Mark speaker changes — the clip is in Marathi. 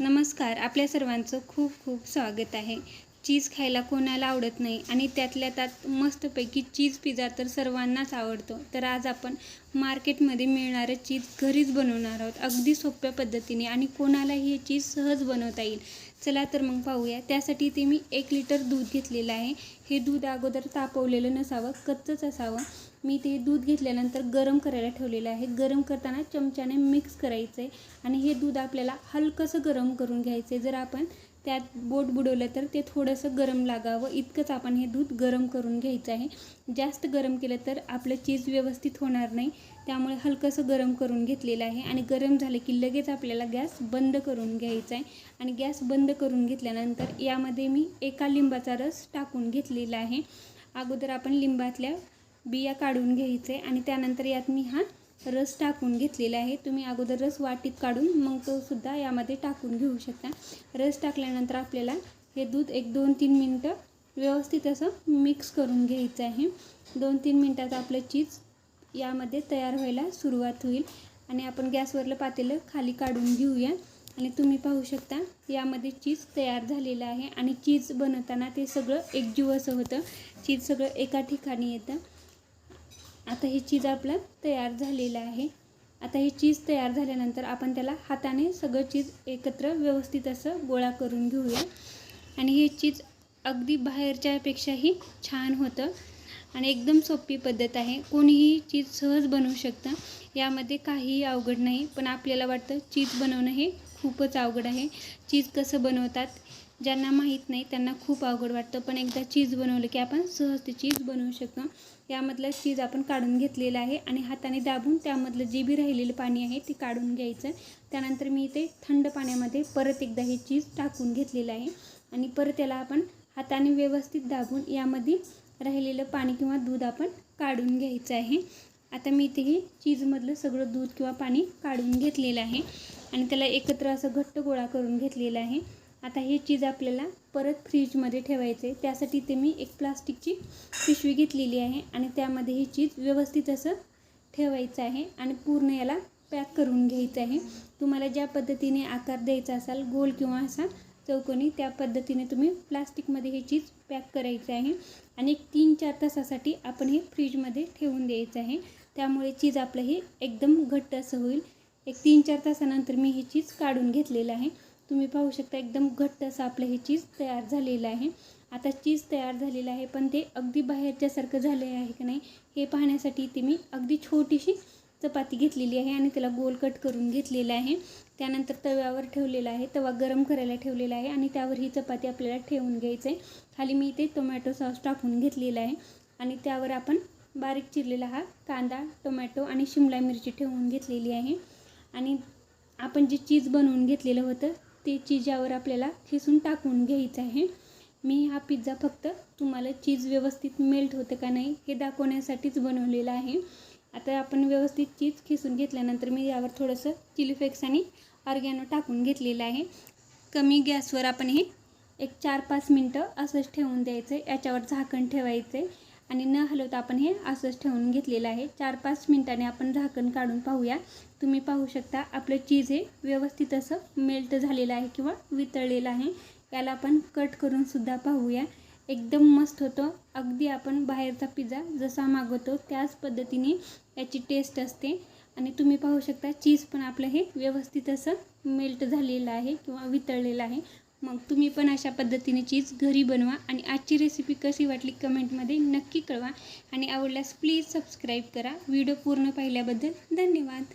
Speaker 1: नमस्कार आपल्या सर्वांचं खूप खूप स्वागत आहे. चीज खायला कोणाला आवडत नाही आणि त्यातल्या त्यात मस्तपैकी चीज पिझ्झा तर सर्वांनाच आवडतो. तर आज आपण मार्केटमध्ये मिळणारं चीज घरीच बनवणार आहोत. अगदी सोप्या पद्धतीने आणि कोणालाही हे चीज सहज बनवता येईल. चला तर मग पाहूया. त्यासाठी ते मी एक लिटर दूध घेतलेलं आहे. हे दूध अगोदर तापवलेलं नसावं कच्चंच असावं. मी ते दूध घेतल्यानंतर गरम करायला ठेवलेलं आहे. गरम करताना चमच्याने मिक्स करायचं आहे आणि हे दूध आपल्याला हलकंसं गरम करून घ्यायचं आहे जर आपण त्यात बोट बुडवलं तर ते थोडंसं गरम लागावं. इतकंच आपण हे दूध गरम करून घ्यायचं आहे. जास्त गरम केलं तर आपलं चीज व्यवस्थित होणार नाही. त्यामुळे हलकंसं गरम करून घेतलेलं आहे. आणि गरम झालं की लगेच आपल्याला गॅस बंद करून घ्यायचा आहे. आणि गॅस बंद करून घेतल्यानंतर यामध्ये मी एका लिंबाचा रस टाकून घेतलेला आहे. अगोदर आपण लिंबातल्या बिया काढून घ्यायचे आणि त्यानंतर यात मी हा रस टाकून घेतलेला आहे. तुम्ही अगोदर रस वाटीत काढून मग तो सुद्धा यामध्ये टाकून घेऊ शकता. रस टाकल्यानंतर आपल्याला हे दूध एक दोन तीन मिनटं व्यवस्थित असं मिक्स करून घ्यायचं आहे. दोन तीन मिनटात आपलं चीज यामध्ये तयार व्हायला सुरुवात होईल. आणि आपण गॅसवरलं पातेलं खाली काढून घेऊया. आणि तुम्ही पाहू शकता यामध्ये चीज तयार झालेलं आहे. आणि चीज बनवताना ते सगळं एकजीव असं होतं. चीज सगळं एका ठिकाणी येतं. आता हे चीज आपलं तयार झालेलं आहे. आता हे चीज तयार झाल्यानंतर आपण त्याला हाताने सगळं चीज एकत्र व्यवस्थित असं गोळा करून घेऊया. आणि हे चीज अगदी बाहेरच्यापेक्षाही छान होतं आणि एकदम सोपी पद्धत आहे. कोणीही चीज सहज बनवू शकतं. यामध्ये काहीही अवघड नाही पण आपल्याला वाटतं चीज बनवणं हे खूपच अवघड आहे. चीज कसं बनवतात ज्यांना माहीत नाही त्यांना खूप अवघड वाटतं. पण एकदा चीज बनवलं की आपण सहज ते चीज बनवू शकतो. त्यामधलं चीज आपण काढून घेतलेलं आहे आणि हाताने दाबून त्यामधलं जे बी राहिलेलं पाणी आहे ते काढून घ्यायचं. त्यानंतर मी इथे थंड पाण्यामध्ये परत एकदा हे चीज टाकून घेतलेलं आहे. आणि परत त्याला आपण हाताने व्यवस्थित दाबून यामध्ये राहिलेलं पाणी किंवा दूध आपण काढून घ्यायचं आहे. आता मी इथे हे चीजमधलं सगळं दूध किंवा पाणी काढून घेतलेलं आहे. आणि त्याला एकत्र असं घट्ट गोळा करून घेतलेलं आहे. आता हे चीज आपल्याला परत फ्रीजमध्ये ठेवायचं आहे. त्यासाठी ते मी एक प्लास्टिकची पिशवी घेतलेली आहे आणि त्यामध्ये हे चीज व्यवस्थित असं ठेवायचं आहे आणि पूर्ण याला पॅक करून घ्यायचं आहे. तुम्हाला ज्या पद्धतीने आकार द्यायचा असाल गोल किंवा असा चौकोनी त्या पद्धतीने तुम्ही प्लास्टिकमध्ये हे चीज पॅक करायचं आहे. आणि एक तीन चार तासासाठी आपण हे फ्रीजमध्ये ठेवून द्यायचं आहे. त्यामुळे चीज आपलं हे एकदम घट्ट असं होईल. एक तीन चार तासानंतर मी हे चीज काढून घेतलेलं आहे. तुम्ही पाहू शकता एकदम घट्ट असं आपलं हे चीज तयार झालेलं आहे. आता चीज तयार झालेलं आहे पण ते अगदी बाहेरच्यासारखं झाले आहे की नाही हे पाहण्यासाठी ते मी अगदी छोटीशी चपाती घेतलेली आहे आणि त्याला गोल कट करून घेतलेलं आहे. त्यानंतर तव्यावर ठेवलेला आहे तवा गरम करायला ठेवलेला आहे आणि त्यावर ही चपाती आपल्याला ठेवून घ्यायचं आहे खाली मी इथे टोमॅटो सॉस टाकून घेतलेला आहे आणि त्यावर आपण बारीक चिरलेला हा कांदा टोमॅटो आणि शिमला मिरची ठेवून घेतलेली आहे. आणि आपण जे चीज बनवून घेतलेलं होतं ते चीजावर आपल्याला खिसून टाकून घ्यायचं आहे. मी हा पिझ्झा फक्त तुम्हाला चीज व्यवस्थित मेल्ट होतं का नाही हे दाखवण्यासाठीच बनवलेला आहे. आता आपण व्यवस्थित चीज खिसून घेतल्यानंतर मी यावर थोडंसं चिली फ्लेक्स आणि ऑर्गॅनो टाकून घेतलेलं आहे. कमी गॅसवर आपण हे एक चार पाच मिनटं असंच ठेवून द्यायचं आहे. याच्यावर झाकण ठेवायचं आहे. आणि न हलवता आपण हे असंच ठेवून घेतलेलं आहे. चार पाच मिनटाने आपण झाकण काढून पाहूया. तुम्ही पाहू शकता आपलं चीज हे व्यवस्थित असं मेल्ट झालेलं आहे किंवा वितळलेलं आहे. याला आपण कट करूनसुद्धा पाहूया. एकदम मस्त होतं. अगदी आपण बाहेरचा पिझ्झा जसा मागवतो त्याच पद्धतीने याची टेस्ट असते. आणि तुम्ही पाहू शकता चीज पण आपलं हे व्यवस्थित असं मेल्ट झालेलं आहे किंवा वितळलेलं आहे. मग तुम्ही पण अशा पद्धतीने चीज घरी बनवा आणि आजची रेसिपी कशी वाटली कमेंटमध्ये नक्की कळवा. आणि आवडल्यास प्लीज सबस्क्राईब करा. व्हिडिओ पूर्ण पाहिल्याबद्दल धन्यवाद.